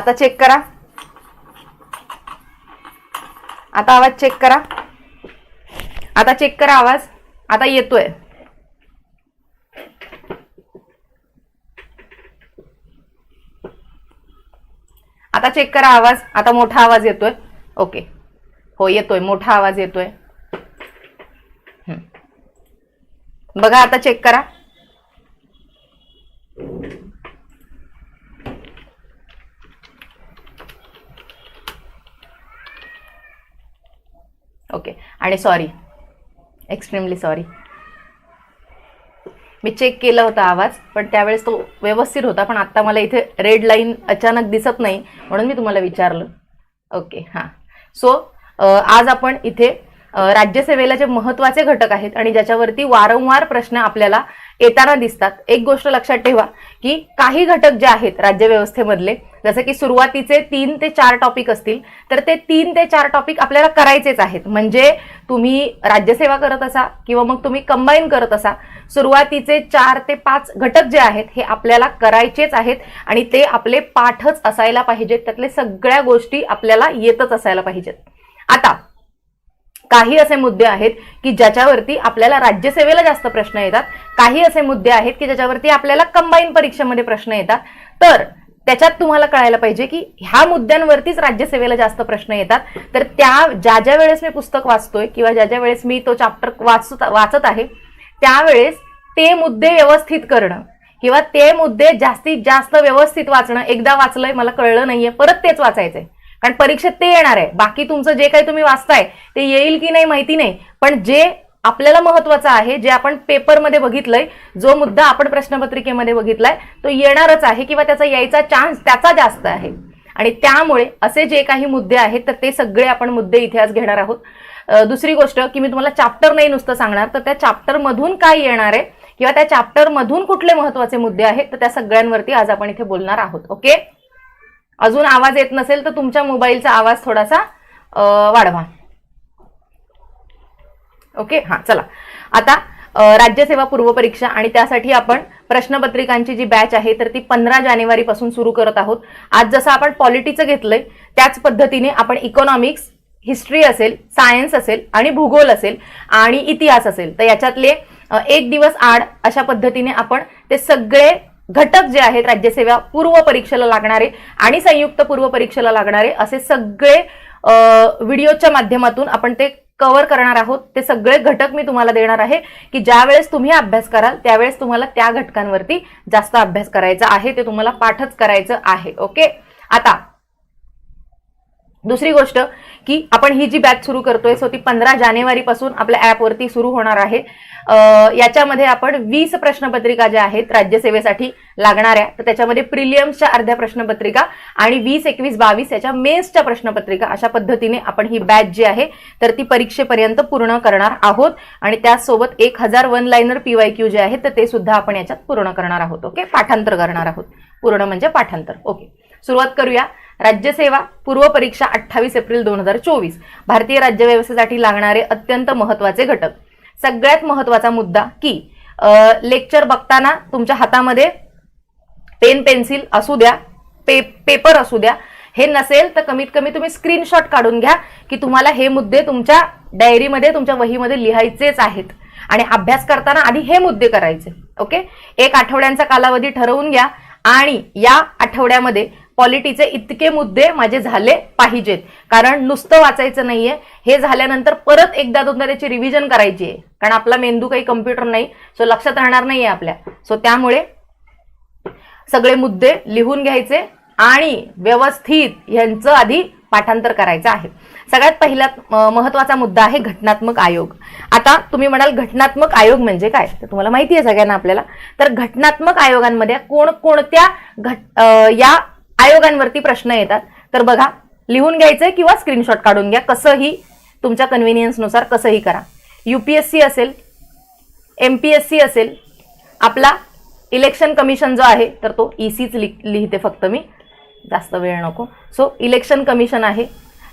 आता चेक करा. आता आवाज चेक करा. आता चेक करा आवाज. आता येतोय. आता चेक करा आवाज. आता मोठा आवाज येतोय. ओके हो येतोय. मोठा आवाज येतोय. बघा आता चेक करा. ओके आणि सॉरी एक्स्ट्रीमली सॉरी मी चेक केला होता आवाज पण त्यावेळेस तो व्यवस्थित होता पण आत्ता मला इथे रेड लाईन अचानक दिसत नाही म्हणून मी तुम्हाला विचारलं. ओके हां. सो आज आपण इथे राज्यसेवेला जे महत्त्वाचे घटक आहेत आणि ज्याच्यावरती वारंवार प्रश्न आपल्याला येताना दिसतात एक गोष्ट लक्षात ठेवा की काही घटक जे आहेत राज्यव्यवस्थेमधले जसं की सुरुवातीचे तीन ते चार टॉपिक असतील तर ते तीन ते चार टॉपिक आपल्याला करायचेच आहेत. म्हणजे तुम्ही राज्यसेवा करत असा किंवा मग तुम्ही कंबाईन करत असा सुरुवातीचे चार ते पाच घटक जे आहेत हे आपल्याला करायचेच आहेत आणि ते आपले पाठच असायला पाहिजेत त्यातले सगळ्या गोष्टी आपल्याला येतच असायला पाहिजेत. आता काही असे मुद्दे आहेत की ज्याच्यावरती आपल्याला राज्यसेवेला जास्त प्रश्न येतात काही असे मुद्दे आहेत की ज्याच्यावरती आपल्याला कंबाईन परीक्षेमध्ये प्रश्न येतात. तर त्याच्यात तुम्हाला कळायला पाहिजे की ह्या मुद्द्यांवरतीच राज्यसेवेला जास्त प्रश्न येतात. तर त्या ज्या ज्या वेळेस मी पुस्तक वाचतोय किंवा ज्या ज्या वेळेस मी तो चॅप्टर वाचत वाचत आहे त्यावेळेस ते मुद्दे व्यवस्थित करणं किंवा ते मुद्दे जास्तीत जास्त व्यवस्थित वाचणं एकदा वाचलंय मला कळलं नाहीये परत तेच वाचायचंय. कारण परीक्षेत ते येणार आहे. बाकी तुमचं जे काही तुम्ही वाचताय ते येईल की नाही माहिती नाही. पण जे आपल्याला महत्वाचं आहे जे आपण पेपरमध्ये बघितलंय जो मुद्दा आपण प्रश्नपत्रिकेमध्ये बघितलाय तो येणारच आहे किंवा त्याचा यायचा चान्स त्याचा जास्त आहे. आणि त्यामुळे असे जे काही मुद्दे आहेत तर ते सगळे आपण मुद्दे इथे आज घेणार आहोत. दुसरी गोष्ट की मी तुम्हाला चॅप्टर नाही नुसतं सांगणार तर त्या चॅप्टर मधून काय येणार आहे किंवा त्या चॅप्टर मधून कुठले महत्त्वाचे मुद्दे आहेत तर त्या सगळ्यांवरती आज आपण इथे बोलणार आहोत. ओके अजून आवाज येत नसेल तर तुमच्या मोबाईलचा आवाज थोडासा वाढवा. ओके? हां चला. आता राज्यसेवा पूर्वपरीक्षा आणि त्यासाठी आपण प्रश्नपत्रिकांची जी बॅच आहे तर ती पंधरा जानेवारीपासून सुरू करत आहोत. आज जसं आपण पॉलिटीचं घेतलंय त्याच पद्धतीने आपण इकॉनॉमिक्स हिस्ट्री असेल सायन्स असेल आणि भूगोल असेल आणि इतिहास असेल. तर याच्यातले एक दिवस आड अशा पद्धतीने आपण ते सगळे घटक जे आहेत राज्यसेवा पूर्व परीक्षेला लागणारे आणि संयुक्त पूर्व परीक्षेला लागणारे असे सगळे व्हिडिओच्या माध्यमातून आपण ते कव्हर करणार आहोत. ते सगळे घटक मी तुम्हाला देणार आहे की ज्या वेळेस तुम्ही अभ्यास कराल त्यावेळेस तुम्हाला त्या घटकांवरती जास्त अभ्यास करायचा आहे. ते तुम्हाला पाठच करायचं आहे. ओके? आता दुसरी गोष्ट की आपण ही जी बॅच सुरू करतोय सो ती पंधरा जानेवारीपासून आपल्या ॲपवरती सुरू होणार आहे. याच्यामध्ये आपण वीस प्रश्नपत्रिका ज्या आहेत राज्यसेवेसाठी लागणाऱ्या तर त्याच्यामध्ये प्रिलियम्सच्या अर्ध्या प्रश्नपत्रिका आणि वीस एकवीस बावीस याच्या मेन्सच्या प्रश्नपत्रिका अशा पद्धतीने आपण ही बॅच जी आहे तर ती परीक्षेपर्यंत पूर्ण करणार आहोत. आणि त्याचसोबत एक हजार वन लाईनर पीवाय क्यू जे आहेत तर ते सुद्धा आपण याच्यात पूर्ण करणार आहोत ओके पाठांतर करणार आहोत. पूर्ण म्हणजे पाठांतर ओके सुरुवात करूया. राज्यसेवा पूर्व परीक्षा अठ्ठावीस एप्रिल दोन हजार चोवीस. भारतीय राज्यव्यवस्थेसाठी लागणारे अत्यंत महत्त्वाचे घटक. सगळ्यात महत्त्वाचा मुद्दा की लेक्चर बघताना तुमच्या हातामध्ये पेन पेन्सिल असू द्या पे पेपर असू द्या हे नसेल तर कमीत कमी तुम्ही स्क्रीनशॉट काढून घ्या की तुम्हाला हे मुद्दे तुमच्या डायरीमध्ये तुमच्या वहीमध्ये लिहायचेच आहेत. आणि अभ्यास करताना आधी हे मुद्दे करायचे. ओके? एक आठवड्यांचा कालावधी ठरवून घ्या आणि या आठवड्यामध्ये पॉलिटीचे इतके मुद्दे माझे झाले पाहिजेत. कारण नुसतं वाचायचं नाहीये. हे झाल्यानंतर परत एकदा दोनदा त्याची रिव्हिजन करायची आहे. कारण आपला मेंदू काही कम्प्युटर नाही सो लक्षात राहणार नाहीये आपल्या. सो त्यामुळे सगळे मुद्दे लिहून घ्यायचे आणि व्यवस्थित यांचं आधी पाठांतर करायचं आहे. सगळ्यात पहिला महत्त्वाचा मुद्दा आहे घटनात्मक आयोग. आता तुम्ही म्हणाल घटनात्मक आयोग म्हणजे काय? तर तुम्हाला माहिती आहे सगळ्यांना आपल्याला. तर घटनात्मक आयोगांमध्ये कोणकोणत्या घट या आयोगांवरती प्रश्न येतात. तर बघा लिहून घ्यायचंय किंवा स्क्रीनशॉट काढून घ्या. कसंही तुमच्या कन्व्हिनियन्सनुसार कसंही करा. यू पी एस सी असेल एम पी एस सी असेल आपला इलेक्शन कमिशन जो आहे तर तो ई सीच लि लिहिते फक्त मी. जास्त वेळ नको. सो इलेक्शन कमिशन आहे.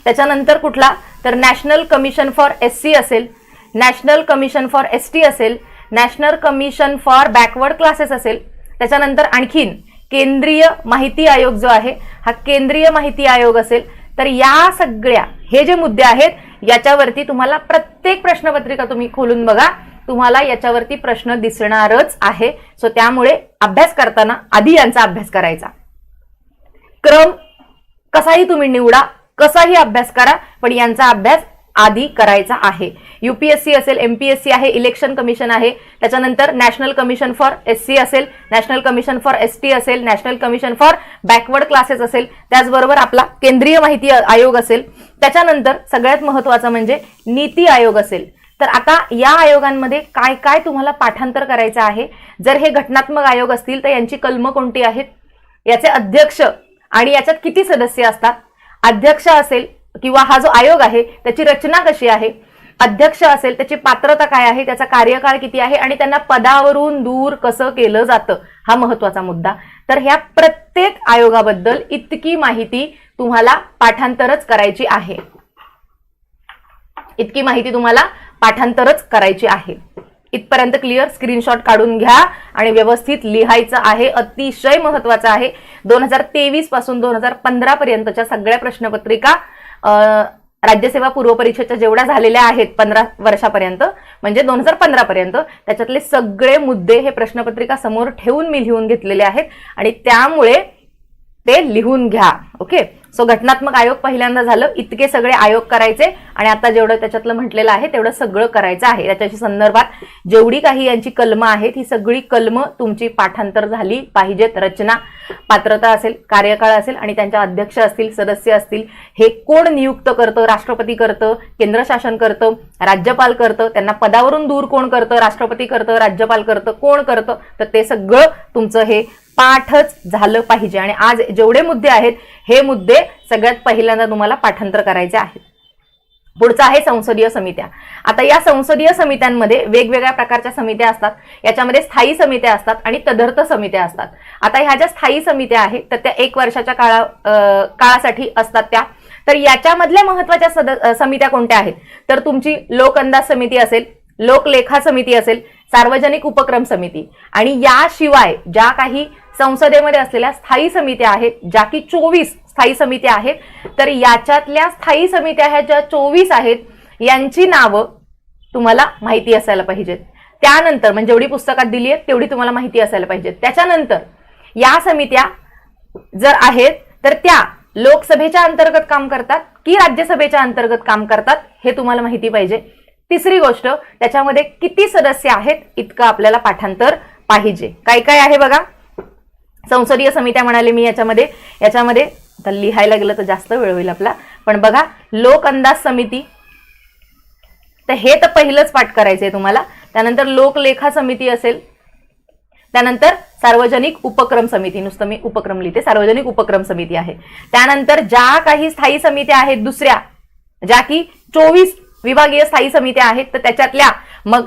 त्याच्यानंतर कुठला? तर national commission for S C असेल. National commission for S T असेल. National commission for backward classes असेल. त्याच्यानंतर आणखीन केंद्रीय माहिती आयोग जो आहे हा केंद्रीय माहिती आयोग असेल तर या सगळ्या हे जे मुद्दे आहेत याच्यावरती तुम्हाला प्रत्येक प्रश्नपत्रिका तुम्ही खोलून बघा. तुम्हाला याच्यावरती प्रश्न दिसणारच आहे. सो त्यामुळे अभ्यास करताना आधी यांचा अभ्यास करायचा. क्रम कसाही तुम्ही निवडा कसाही अभ्यास करा पण यांचा अभ्यास आधी करायचा आहे. युपीएससी असेल एमपीएससी आहे इलेक्शन कमिशन आहे. त्याच्यानंतर national commission for S C असेल national commission for S T असेल national commission for backward classes असेल. त्याचबरोबर आपला केंद्रीय माहिती आयोग असेल. त्याच्यानंतर सगळ्यात महत्वाचं म्हणजे नीती आयोग असेल. तर आता या आयोगांमध्ये काय काय तुम्हाला पाठांतर करायचं आहे? जर हे घटनात्मक आयोग असतील तर यांची कलमं कोणती आहेत? याचे अध्यक्ष आणि याच्यात किती सदस्य असतात? अध्यक्ष असेल किंवा हा जो आयोग आहे त्याची रचना कशी आहे अध्यक्ष असेल त्याची पात्रता काय आहे त्याचा कार्यकाळ किती आहे आणि त्यांना पदावरून दूर कसं केलं जातं हा महत्त्वाचा मुद्दा. तर ह्या प्रत्येक आयोगाबद्दल इतकी माहिती तुम्हाला पाठांतरच करायची आहे. इतकी माहिती तुम्हाला पाठांतरच करायची आहे. इथपर्यंत क्लिअर स्क्रीनशॉट काढून घ्या आणि व्यवस्थित लिहायचं आहे अतिशय महत्वाचं आहे. दोन हजार तेवीसपासून दोन हजार पंधरा पर्यंतच्या सगळ्या प्रश्नपत्रिका राज्यसेवा पूर्व परीक्षेच्या जेवढ्या झालेल्या आहेत पंधरा वर्षापर्यंत म्हणजे दोन हजार पंधरा पर्यंत त्याच्यातले सगळे मुद्दे हे प्रश्नपत्रिका समोर ठेवून मी लिहून घेतलेले आहेत आणि त्यामुळे ते लिहून घ्या ओके? सो घटनात्मक आयोग पहिल्यांदा झालं इतके सगळे आयोग करायचे आणि आता जेवढं त्याच्यातलं म्हटलेलं आहे तेवढं सगळं करायचं आहे. त्याच्याशी संदर्भात जेवढी काही यांची कलमं आहेत ही सगळी कलमं तुमची पाठांतर झाली पाहिजेत. रचना पात्रता असेल कार्यकाळ असेल आणि त्यांच्या अध्यक्ष असतील सदस्य असतील हे कोण नियुक्त करतं? राष्ट्रपती करतं? केंद्र शासन करतं? राज्यपाल करतं? त्यांना पदावरून दूर कोण करतं? राष्ट्रपती करतं? राज्यपाल करतं? कोण करतं? तर ते सगळं तुमचं हे पाठच झालं पाहिजे. आणि आज जेवढे मुद्दे आहेत हे मुद्दे सगळ्यात पहिल्यांदा तुम्हाला पाठांतर करायचे आहेत. पुढचं आहे संसदीय समित्या. आता या संसदीय समित्यांमध्ये वेगवेगळ्या प्रकारच्या समित्या असतात. याच्यामध्ये स्थायी समित्या असतात आणि तदर्थ समित्या असतात. आता ह्या ज्या स्थायी समित्या आहेत तर त्या एक वर्षाच्या काळा काळासाठी असतात त्या. तर याच्यामधल्या महत्त्वाच्या सद समित्या कोणत्या आहेत? तर तुमची लोक अंदाज समिती असेल लोकलेखा समिती असेल सार्वजनिक उपक्रम समिती. आणि याशिवाय ज्या काही संसदेमध्ये असलेल्या स्थायी समित्या आहेत ज्या की चोवीस स्थायी समित्या आहेत. तर याच्यातल्या स्थायी समित्या ह्या ज्या चोवीस आहेत यांची नावं तुम्हाला माहिती असायला पाहिजेत. त्यानंतर म्हणजे जेवढी पुस्तकात दिली आहेत तेवढी तुम्हाला माहिती असायला पाहिजेत. त्याच्यानंतर या समित्या जर आहेत तर त्या लोकसभेच्या अंतर्गत काम करतात की राज्यसभेच्या अंतर्गत काम करतात हे तुम्हाला माहिती पाहिजे. तिसरी गोष्ट त्याच्यामध्ये किती सदस्य आहेत इतकं आपल्याला पाठांतर पाहिजे. काय काय आहे बघा? संसदीय समित्या म्हणाले मी याच्यामध्ये. याच्यामध्ये आता लिहायला गेलं तर जास्त वेळ होईल आपला. पण बघा लोक अंदाज समिती. तर हे तर पहिलंच पाठ करायचंय तुम्हाला. त्यानंतर लोकलेखा समिती असेल. त्यानंतर सार्वजनिक उपक्रम समिती. नुसतं मी उपक्रम लिहिते सार्वजनिक उपक्रम समिती आहे. त्यानंतर ज्या काही स्थायी समित्या आहेत दुसऱ्या ज्या की चोवीस विभागीय स्थायी समित्या आहेत तर त्याच्यातल्या मग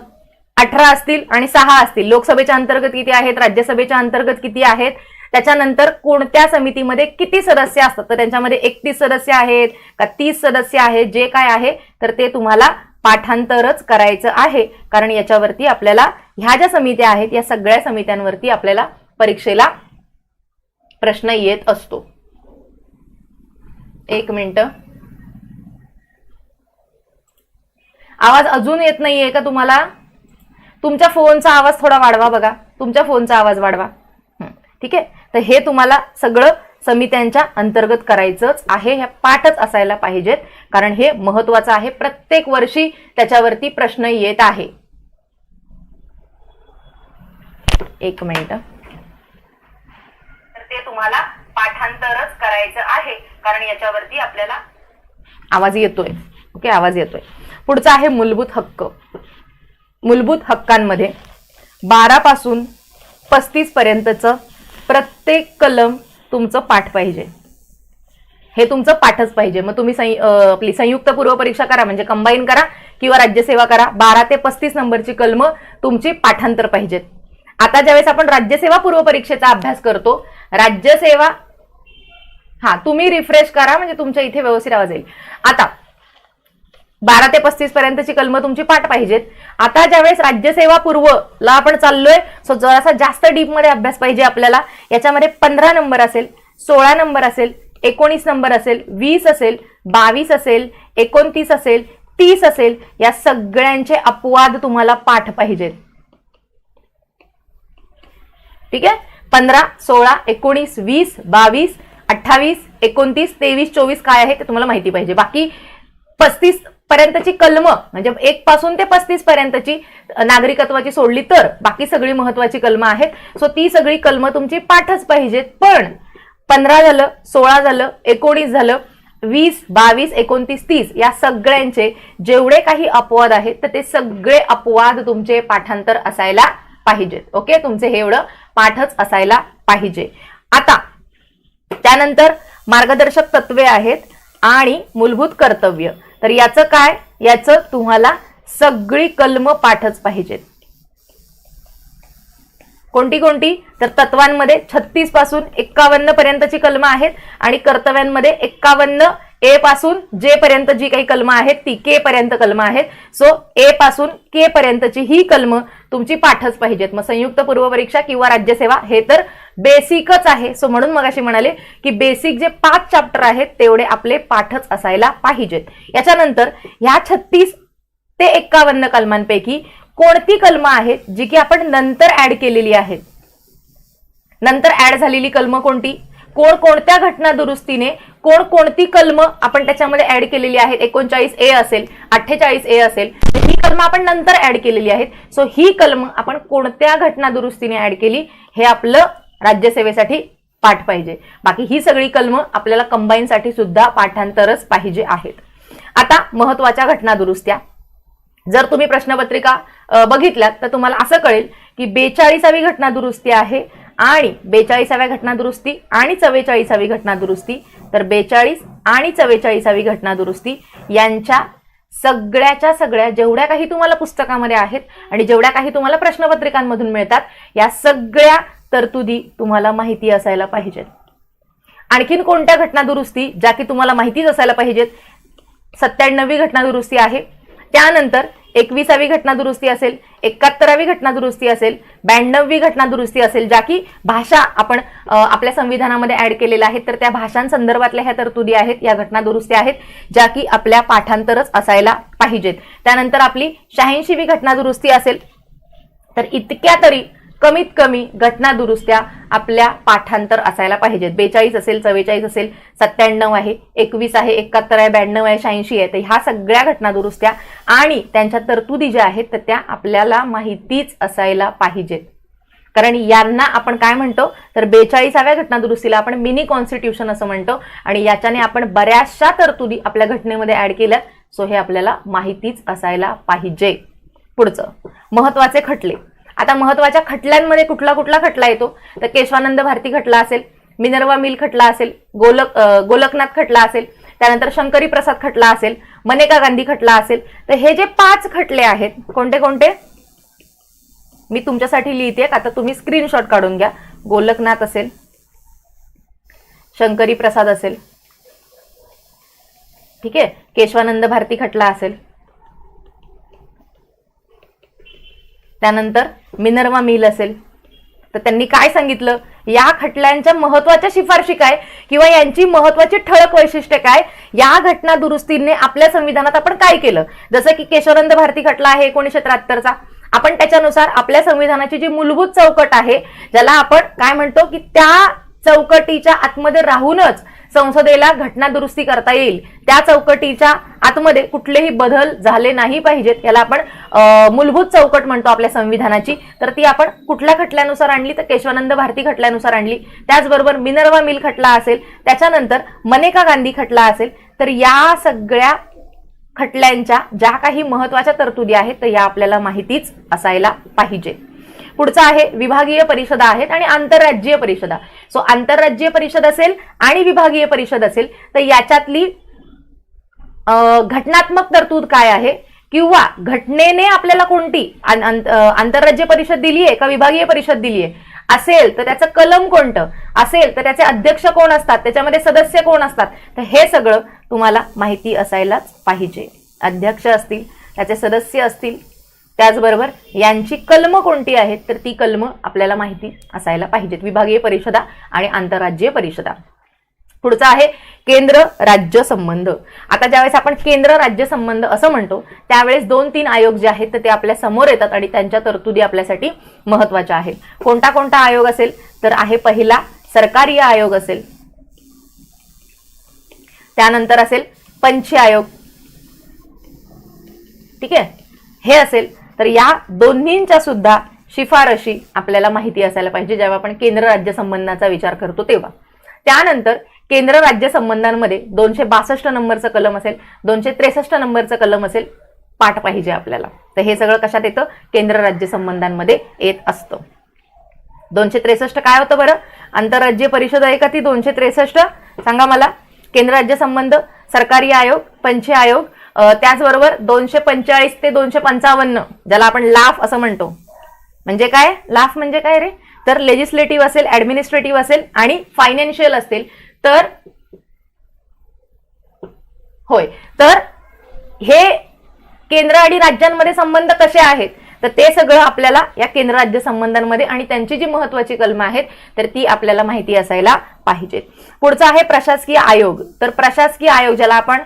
अठरा असतील आणि सहा असतील. लोकसभेच्या अंतर्गत किती आहेत? राज्यसभेच्या अंतर्गत किती आहेत? त्याच्यानंतर कोणत्या समितीमध्ये किती सदस्य असतात? तर त्यांच्यामध्ये एकतीस सदस्य आहेत का तीस सदस्य आहेत? जे काय आहे तर ते तुम्हाला पाठांतरच करायचं आहे. कारण याच्यावरती आपल्याला ह्या ज्या समित्या आहेत या सगळ्या समित्यांवरती आपल्याला परीक्षेला प्रश्न येत असतो. एक मिनिट. आवाज अजून येत नाहीये का तुम्हाला? तुमच्या फोनचा आवाज थोडा वाढवा बघा. तुमच्या फोनचा आवाज वाढवा. ठीक आहे? तर हे तुम्हाला सगळं समित्यांच्या अंतर्गत करायचंच आहे. ह्या पाठच असायला पाहिजेत कारण हे महत्वाचं आहे. प्रत्येक वर्षी त्याच्यावरती प्रश्न येत आहे. एक मिनिट. तर ते तुम्हाला पाठांतरच करायचं आहे कारण याच्यावरती आपल्याला आवाज येतोय. ओके आवाज येतोय. पुढचा आहे मूलभूत हक्क. मूलभूत हक्कांमध्ये बारा पासून पस्तीस पर्यंतचं प्रत्येक कलम तुमचं पाठ पाहिजे. हे तुमचं पाठच पाहिजे. मग तुम्ही संय- आपली संयुक्त पूर्व परीक्षा करा म्हणजे कंबाईन करा किंवा राज्यसेवा करा. बारा ते पस्तीस नंबरची कलम तुमची पाठांतर पाहिजेत. आता ज्यावेळेस आपण राज्यसेवा पूर्व परीक्षेचा अभ्यास करतो राज्यसेवा हा तुम्ही रिफ्रेश करा म्हणजे तुमच्या इथे व्यवस्थित आवाज येईल. आता बारा ते पस्तीस पर्यंतची कलम तुमची पाठ पाहिजेत. आता ज्यावेळेस राज्यसेवा पूर्वला आपण चाललोय सो जरासा जास्त डीपमध्ये अभ्यास पाहिजे आपल्याला. याच्यामध्ये पंधरा नंबर असेल सोळा नंबर असेल एकोणीस नंबर असेल वीस असेल बावीस असेल एकोणतीस असेल तीस असेल या सगळ्यांचे अपवाद तुम्हाला पाठ पाहिजेत. ठीक आहे? पंधरा सोळा एकोणीस वीस बावीस अठ्ठावीस एकोणतीस तेवीस चोवीस काय आहे ते तुम्हाला माहिती पाहिजे. बाकी पस्तीस पर्यंतची कलम म्हणजे एक पासून ते पस्तीस पर्यंतची नागरिकत्वाची सोडली तर बाकी सगळी महत्वाची कलमं आहेत. सो ती सगळी कलमं तुमची पाठच पाहिजेत. पण पंधरा झालं सोळा झालं एकोणीस झालं वीस बावीस एकोणतीस तीस या सगळ्यांचे जेवढे काही अपवाद आहेत तर ते सगळे अपवाद तुमचे पाठांतर असायला पाहिजेत. ओके तुमचे हे एवढं पाठच असायला पाहिजे. आता त्यानंतर मार्गदर्शक तत्वे आहेत आणि मूलभूत कर्तव्य. तर याचं काय? याचं तुम्हाला सगळी कलम पाठच पाहिजेत कोणती कोणती? तर तत्वांमध्ये छत्तीसपासून एक्कावन्न पर्यंतची कलमं आहेत आणि कर्तव्यांमध्ये एक्कावन्न ए पासून जे पर्यंत जी काही कलमं आहेत ती के पर्यंत कलमं आहेत. सो ए पासून के पर्यंतची ही कलमं तुमची पाठच पाहिजेत. मग संयुक्त पूर्व परीक्षा किंवा राज्यसेवा हे तर बेसिकच आहे. सो म्हणून मग अशी म्हणाले की बेसिक जे पाच चॅप्टर आहेत तेवढे आपले पाठच असायला पाहिजेत. याच्यानंतर ह्या छत्तीस ते एक्कावन्न कलमांपैकी कोणती कलमं आहेत जी की आपण नंतर ऍड केलेली आहेत? नंतर ऍड झालेली कलमं कोणती? कोण कोणत्या घटना दुरुस्तीने कोण कोणती कलम आपण त्याच्यामध्ये ऍड केलेली आहेत? एकोणचाळीस ए असेल अठ्ठेचाळीस ए असेल तर ही कलम आपण नंतर ऍड केलेली आहेत. सो ही कलम आपण कोणत्या घटना दुरुस्तीने ऍड केली हे आपलं राज्यसेवेसाठी पाठ पाहिजे. बाकी ही सगळी कलम आपल्याला कंबाईनसाठी सुद्धा पाठांतरच पाहिजे आहेत. आता महत्त्वाच्या घटना दुरुस्त्या. जर तुम्ही प्रश्नपत्रिका बघितल्यात तर तुम्हाला असं कळेल की बेचाळीसावी घटना दुरुस्ती आहे आणि बेचाळीसाव्या घटना दुरुस्ती आणि चव्वेचाळीसावी घटना दुरुस्ती तर बेचाळीस आणि चव्वेचाळीसावी घटना दुरुस्ती यांच्या सगळ्याच्या सगळ्या जेवढ्या काही तुम्हाला पुस्तकामध्ये आहेत आणि जेवढ्या काही तुम्हाला प्रश्नपत्रिकांमधून मिळतात या सगळ्या तरतुदी तुम्हाला माहिती असायला पाहिजेत. आणखीन कोणत्या घटना दुरुस्ती ज्या की तुम्हाला माहितीच असायला पाहिजेत? सत्त्याण्णवी घटना दुरुस्ती आहे. त्यानंतर एकविसावी घटना दुरुस्ती असेल एकाहत्तरावी घटना दुरुस्ती असेल ब्याण्णववी घटना दुरुस्ती असेल ज्या की भाषा आपण आपल्या संविधानामध्ये ऍड केलेल्या आहेत. तर त्या भाषांसंदर्भातल्या ह्या तरतुदी आहेत या घटना दुरुस्ती आहेत ज्या की आपल्या पाठांतरच असायला पाहिजेत. त्यानंतर आपली शहाऐंशीवी घटना दुरुस्ती असेल तर इतक्या तरी कमीत कमी घटना दुरुस्त्या आपल्या पाठांतर असायला पाहिजेत. बेचाळीस असेल चव्वेचाळीस असेल सत्त्याण्णव आहे एकवीस आहे एकाहत्तर आहे ब्याण्णव आहे शहाऐंशी आहे. तर ह्या सगळ्या घटना दुरुस्त्या आणि त्यांच्या तरतुदी ज्या आहेत तर त्या आपल्याला माहितीच असायला पाहिजेत. कारण यांना आपण काय म्हणतो? तर बेचाळीसाव्या घटना दुरुस्तीला आपण मिनी कॉन्स्टिट्यूशन असं म्हणतो आणि याच्याने आपण बऱ्याचशा तरतुदी आपल्या घटनेमध्ये ऍड केल्यात. सो हे आपल्याला माहितीच असायला पाहिजे. पुढचं. महत्त्वाचे खटले. आता महत्त्वाच्या खटल्यांमध्ये कुठला कुठला खटला येतो? तर केशवानंद भारती खटला असेल मिनर्वा मिल खटला असेल गोलक गोलकनाथ खटला असेल त्यानंतर शंकरी प्रसाद खटला असेल मनेका गांधी खटला असेल. तर हे जे पाच खटले आहेत कोणते कोणते? मी तुमच्यासाठी लिहिते आता तुम्ही स्क्रीनशॉट काढून घ्या. गोलकनाथ असेल शंकरी प्रसाद असेल ठीक आहे? केशवानंद भारती खटला असेल त्यानंतर मिनर्वा मिल असेल. तर त्यांनी काय सांगितलं? या खटल्यांच्या महत्त्वाच्या शिफारशी काय? किंवा यांची महत्वाची ठळक वैशिष्ट्य काय? या घटना दुरुस्तीने आपल्या संविधानात आपण काय केलं? जसं की केशवानंद भारती खटला आहे एकोणीशे त्र्याहत्तरचा. आपण त्याच्यानुसार आपल्या संविधानाची जी मूलभूत चौकट आहे ज्याला आपण काय म्हणतो की त्या चौकटीच्या आतमध्ये राहूनच संसदेला घटना दुरुस्ती करता येईल. त्या चौकटीच्या आतमध्ये कुठलेही बदल झाले नाही पाहिजेत याला आपण मूलभूत चौकट म्हणतो आपल्या संविधानाची. तर ती आपण कुठल्या खटल्यानुसार आणली? तर केशवानंद भारती खटल्यानुसार आणली. त्याचबरोबर मिनर्वा मिल खटला असेल त्याच्यानंतर मनेका गांधी खटला असेल तर या सगळ्या खटल्यांच्या ज्या काही महत्त्वाच्या तरतुदी आहेत तर या आपल्याला माहितीच असायला पाहिजे. पुढचं आहे विभागीय परिषदा आहेत आणि आंतरराज्यीय परिषदा. सो आंतरराज्यीय परिषद असेल आणि विभागीय परिषद असेल तर याच्यातली घटनात्मक तरतूद काय आहे? किंवा घटनेने आपल्याला कोणती आंतरराज्य परिषद दिली आहे का विभागीय परिषद दिली आहे असेल तर त्याचं कलम कोणतं? असेल तर त्याचे अध्यक्ष कोण असतात? त्याच्यामध्ये सदस्य कोण असतात? तर हे सगळं तुम्हाला माहिती असायलाच पाहिजे. अध्यक्ष असतील त्याचे सदस्य असतील त्याचबरोबर यांची कलम कोणती आहेत तर ती कलम आपल्याला माहिती असायला पाहिजेत. विभागीय परिषदा आणि आंतरराज्यीय परिषदा. पुढचा आहे केंद्र राज्य संबंध. आता ज्यावेळेस आपण केंद्र राज्य संबंध असं म्हणतो त्यावेळेस दोन तीन आयोग जे आहेत तर ते आपल्यासमोर येतात आणि त्यांच्या तरतुदी आपल्यासाठी महत्त्वाच्या आहेत. कोणता कोणता आयोग असेल तर आहे पहिला सरकारी आयोग असेल. त्यानंतर असेल पंच आयोग. ठीक आहे? हे असेल तर या दोन्हींच्या सुद्धा शिफारशी आपल्याला माहिती असायला पाहिजे जेव्हा आपण केंद्र राज्य संबंधाचा विचार करतो तेव्हा. त्यानंतर केंद्र राज्य संबंधांमध्ये दोनशे बासष्ट नंबरचं कलम असेल दोनशे त्रेसष्ट नंबरचं कलम असेल पाठ पाहिजे आपल्याला. तर हे सगळं कशात येतं? केंद्र राज्य संबंधांमध्ये येत असतं. दोनशे त्रेसष्ट काय होतं बरं? आंतरराज्य परिषद आहे का ती दोनशे त्रेसष्ट? सांगा मला. केंद्र राज्य संबंध सरकारी आयोग पंच आयोग त्याचबरोबर दोनशे पंचेचाळीस ते दोनशे पंचावन्न ज्याला आपण लाफ असं म्हणतो. म्हणजे काय? लाफ म्हणजे काय रे? तर लेजिस्लेटिव्ह असेल ऍडमिनिस्ट्रेटिव्ह असेल आणि फायनान्शियल असेल तर होय. तर हे केंद्र आणि राज्यांमध्ये संबंध कसे आहेत? तर ते सगळं आपल्याला या केंद्र राज्य संबंधांमध्ये आणि त्यांची जी महत्वाची कलमं आहेत तर ती आपल्याला माहिती असायला पाहिजेत पुढचा आहे प्रशासकीय आयोग. तर प्रशासकीय आयोग ज्याला आपण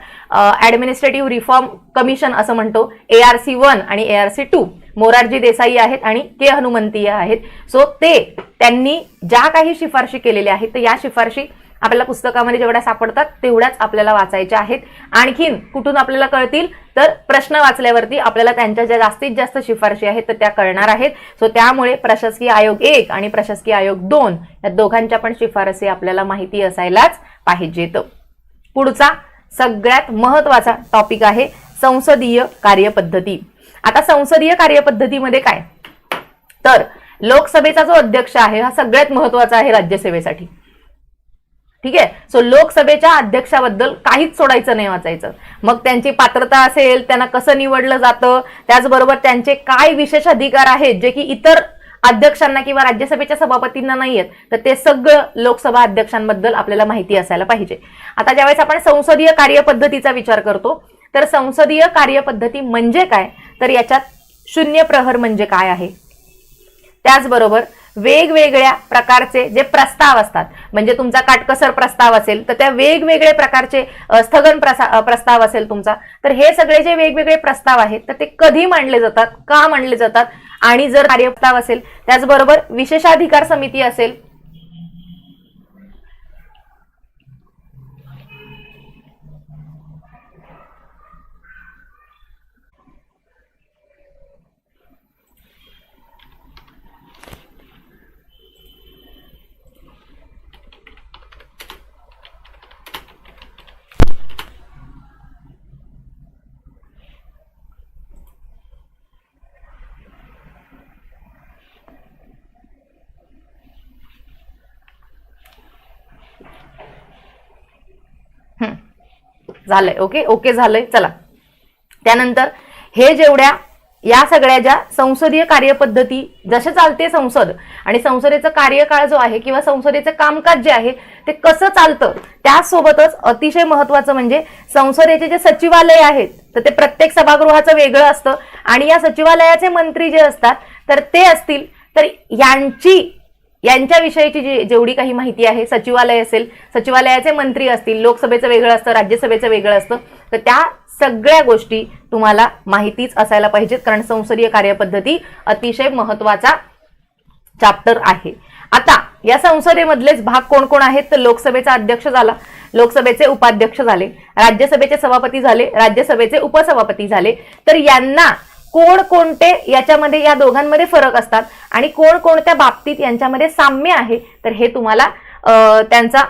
ऍडमिनिस्ट्रेटिव्ह रिफॉर्म कमिशन असं म्हणतो ए आर सी वन आणि A R C two Morarji Desai आहेत आणि के हनुमंतीय आहेत. सो ते त्यांनी ज्या काही शिफारशी केलेल्या आहेत तर या शिफारशी आपल्याला पुस्तकामध्ये जेवढ्या सापडतात तेवढ्याच आपल्याला वाचायच्या आहेत. आणखीन कुठून आपल्याला कळतील? तर प्रश्न वाचल्यावरती आपल्याला त्यांच्या ज्या जास्तीत जास्त शिफारशी आहेत तर त्या कळणार आहेत. सो त्यामुळे प्रशासकीय आयोग एक आणि प्रशासकीय आयोग दोन या दोघांच्या पण शिफारसी आपल्याला माहिती असायलाच पाहिजेत. पुढचा सगळ्यात महत्त्वाचा टॉपिक आहे संसदीय कार्यपद्धती. आता संसदीय कार्यपद्धतीमध्ये काय? तर लोकसभेचा जो अध्यक्ष आहे हा सगळ्यात महत्त्वाचा आहे राज्यसेवेसाठी ठीक आहे? सो लोकसभेच्या अध्यक्षाबद्दल काहीच सोडायचं नाही वाचायचं. मग त्यांची पात्रता असेल त्यांना कसं निवडलं जातं त्याचबरोबर त्यांचे काय विशेष अधिकार आहेत जे की इतर अध्यक्षांना किंवा राज्यसभेच्या सभापतींना नाही आहेत तर ते सगळं लोकसभा अध्यक्षांबद्दल आपल्याला माहिती असायला पाहिजे. आता ज्यावेळेस आपण संसदीय कार्यपद्धतीचा विचार करतो तर संसदीय कार्यपद्धती म्हणजे काय? तर याच्यात शून्य प्रहर म्हणजे काय आहे? त्याचबरोबर वेगवेगळ्या प्रकारचे जे प्रस्ताव असतात म्हणजे तुमचा काटकसर प्रस्ताव असेल तर त्या वेगवेगळे प्रकारचे स्थगन प्रसा प्रस्ताव असेल तुमचा तर हे सगळे जे वेगवेगळे प्रस्ताव आहेत तर ते कधी मांडले जातात का मांडले जातात? आणि जर कार्यप्रस्ताव असेल त्याचबरोबर विशेषाधिकार समिती असेल झालंय ओके? ओके झालंय चला. त्यानंतर हे जेवढ्या या सगळ्या ज्या संसदीय कार्यपद्धती जसे चालते संसद आणि संसदेचं कार्यकाळ जो आहे किंवा संसदेचं कामकाज जे आहे ते कसं चालतं त्यासोबतच अतिशय महत्वाचं म्हणजे संसदेचे जे सचिवालय आहेत तर ते प्रत्येक सभागृहाचं वेगळं असतं आणि या सचिवालयाचे मंत्री जे असतात तर ते असतील तर यांची यांच्याविषयीची जी जेवढी काही माहिती आहे सचिवालय असेल सचिवालयाचे मंत्री असतील लोकसभेचं वेगळं असतं राज्यसभेचं वेगळं असतं तर त्या सगळ्या गोष्टी तुम्हाला माहितीच असायला पाहिजेत कारण संसदीय कार्यपद्धती अतिशय महत्त्वाचा चॅप्टर आहे. आता या संसदेमधलेच भाग कोण कोण आहेत? तर लोकसभेचा अध्यक्ष झाला. लोकसभेचे उपाध्यक्ष झाले. राज्यसभेचे सभापती झाले. राज्यसभेचे उपसभापती झाले. तर यांना कोण कोणते याच्यामध्ये या दोघांमध्ये फरक असतात आणि कोण कोणत्या बाबतीत यांच्यामध्ये साम्य आहे तर हे तुम्हाला त्यांचा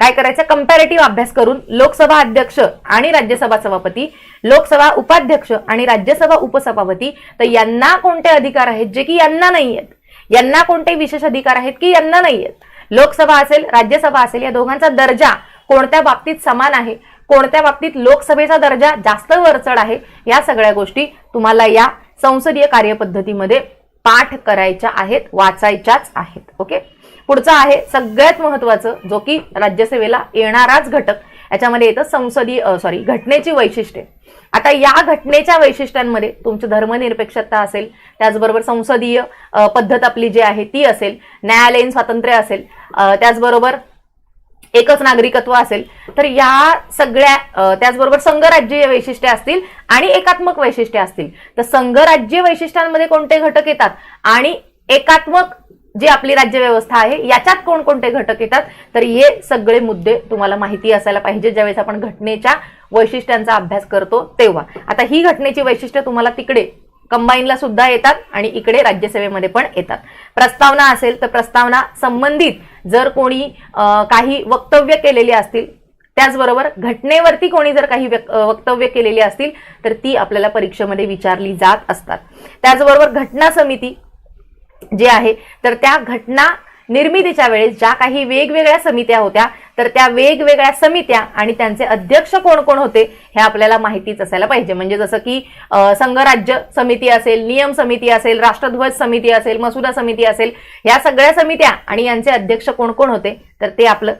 काय करायचं कंपॅरेटिव्ह अभ्यास करून लोकसभा अध्यक्ष आणि राज्यसभा सभापती लोकसभा उपाध्यक्ष आणि राज्यसभा उपसभापती तर यांना कोणते अधिकार आहेत जे की यांना नाही आहेत? यांना कोणते विशेष अधिकार आहेत की यांना नाही आहेत? लोकसभा असेल राज्यसभा असेल या दोघांचा दर्जा कोणत्या बाबतीत समान आहे? कोणत्या बाबतीत लोकसभेचा दर्जा जास्त वरचढ आहे या सगळ्या गोष्टी तुम्हाला या संसदीय कार्यपद्धतीमध्ये पाठ करायच्या आहेत वाचायच्याच आहेत ओके? पुढचा आहे सगळ्यात महत्वाचं जो की राज्यसेवेला येणाराच घटक. याच्यामध्ये येतं संसदीय सॉरी घटनेची वैशिष्ट्ये. आता या घटनेच्या वैशिष्ट्यांमध्ये तुमची धर्मनिरपेक्षता असेल त्याचबरोबर संसदीय पद्धत आपली जी आहे ती असेल न्यायालयीन स्वातंत्र्य असेल त्याचबरोबर एकच नागरिकत्व असेल तर या सगळ्या त्याचबरोबर संघराज्यीय वैशिष्ट्ये असतील आणि एकात्मक वैशिष्ट्ये असतील. तर संघराज्य वैशिष्ट्यांमध्ये कोणते घटक येतात आणि एकात्मक जी आपली राज्यव्यवस्था आहे याच्यात कोणकोणते घटक येतात? तर हे सगळे मुद्दे तुम्हाला माहिती असायला पाहिजे ज्यावेळेस आपण घटनेच्या वैशिष्ट्यांचा अभ्यास करतो तेव्हा. आता ही घटनेची वैशिष्ट्य तुम्हाला तिकडे कंबाईनला सुद्धा येतात आणि इकडे राज्यसेवेमध्ये पण येतात. प्रस्तावना असेल तर प्रस्तावना संबंधित जर कोणी काही वक्तव्य केलेली असतील त्याचबरोबर घटनेवरती कोणी जर काही वक्तव्य केलेली असतील तर ती आपल्याला परीक्षेमध्ये विचारली जात असतात. त्याचबरोबर घटना समिती जे आहे तर त्या घटना निर्मितीच्या वेळेस ज्या काही वेगवेगळ्या समित्या होत्या तर त्या वेगवेगळ्या समित्या आणि त्यांचे अध्यक्ष कोण कोण होते हे आपल्याला माहितीच असायला पाहिजे. म्हणजे जसं की संघराज्य समिती असेल नियम समिती असेल राष्ट्रध्वज समिती असेल मसुदा समिती असेल या सगळ्या समित्या आणि यांचे अध्यक्ष कोण कोण होते? तर ते आपलं